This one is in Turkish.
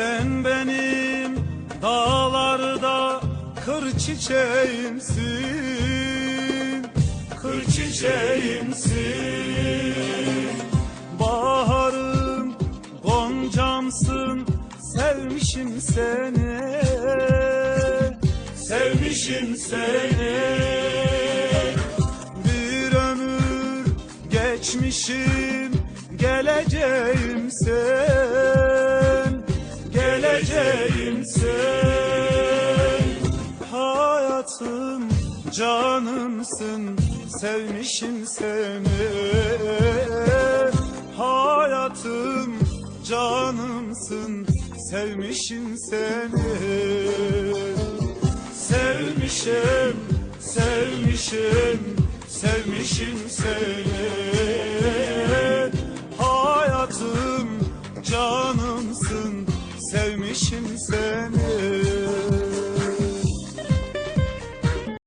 Sen benim dağlarda kır çiçeğimsin Kır çiçeğimsin. Baharım goncamsın Sevmişim seni. Sevmişim seni. Bir ömür geçmişim Geleceğim seni Geleceğim sen. Hayatım canımsın Sevmişim seni. Hayatım canımsın Sevmişim seni. Sevmişim, sevmişim, sevmişim seni. Hayatım canımsın, sevmişim seni